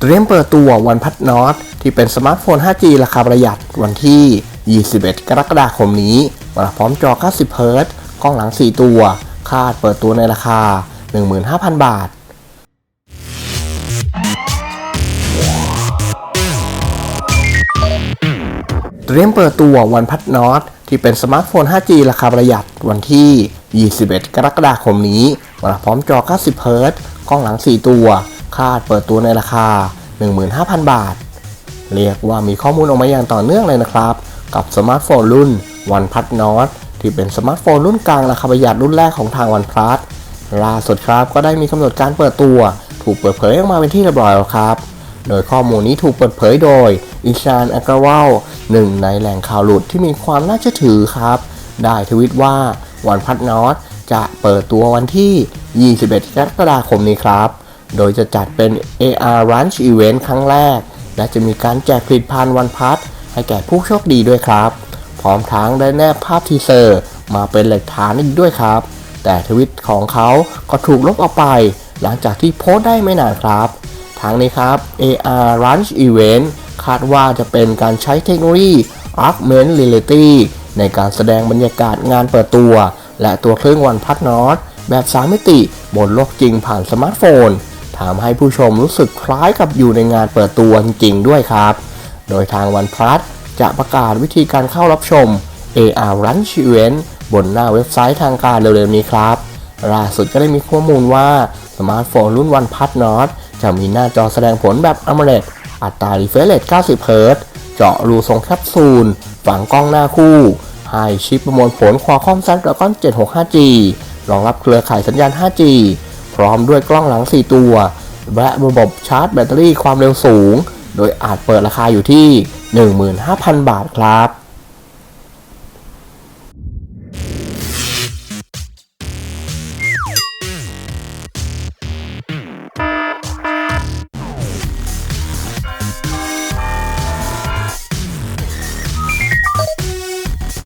เตรียมเปิดตัววันพัดนอตที่เป็นสมาร์ทโฟน 5G ราคาประหยัดวันที่ 21 กรกฎาคมนี้มาพร้อมจอ 90 เฮิรตซ์กล้องหลัง 4 ตัว คาดเปิดตัวในราคา 15,000 บาท เตรียมเปิดตัววันพัดนอตที่เป็นสมาร์ทโฟน 5G ราคาประหยัดวันที่ 21 กรกฎาคมนี้มาพร้อมจอ 90 เฮิรตซ์กล้องหลัง 4 ตัว คาดเปิดตัวในราคา 15,000 บาท เรียกว่ามีข้อมูลออกมาอย่างต่อเนื่องเลยนะครับ กับสมาร์ทโฟนรุ่น OnePlus Nord ที่เป็นสมาร์ทโฟนรุ่นกลางราคาประหยัดรุ่นแรกของทาง OnePlus ล่าสุดครับก็ได้มีกำหนดการเปิดตัว ถูกเปิดเผยออกมาเป็นที่เรียบร้อยแล้วครับ โดยข้อมูลนี้ถูกเปิดเผยโดยอิชานอักรวาลหนึ่งในแหล่งข่าวหลุดที่มีความน่าเชื่อถือครับ ได้ทวิตว่าวันพัดนอตจะเปิดตัววันที่ 21 กรกฎาคมนี้ครับ โดยจะจัดเป็น AR Launch Event ครั้งแรก และจะมีการแจกผลิตภัณฑ์วันพัดให้แก่ผู้โชคดีด้วยครับ พร้อมทั้งได้แนบภาพทีเซอร์ มาเป็นหลักฐานอีกด้วยครับ แต่ทวิตของเขาก็ถูกลบออกไป หลังจากที่โพสต์ได้ไม่นานครับทางนี้ครับ AR Launch Event คาดว่าจะเป็นการใช้เทคโนโลยี Augmented Reality ในการแสดงบรรยากาศงานเปิดตัว และตัวเครื่องวันพัดนอตแบบ3มิติบนโลกจริงผ่านสมาร์ทโฟน ทำให้ผู้ชมรู้สึกคล้ายกับอยู่ในงานเปิดตัวจริงด้วยครับ โดยทางวันพลัสจะประกาศวิธีการเข้ารับชม AR Lunch Event บนหน้าเว็บไซต์ทางการเร็วๆนี้ครับล่าสุดก็ได้มีข้อมูลว่าสมาร์ทโฟนรุ่นวันพัดนอตจะมีหน้าจอแสดงผลแบบ AMOLED อัตรา refresh rate 90 เฮิรตซ์เจาะรูทรงแคปซูล ฝังกล้องหน้าคู่ให้ชิปประมวลผล Qualcomm Snapdragon 765G รองรับเครือข่ายสัญญาณ 5G พร้อมด้วยกล้องหลัง 4 ตัว และระบบชาร์จแบตเตอรี่ความเร็วสูง โดยอาจเปิดราคาอยู่ที่ 15,000 บาทครับ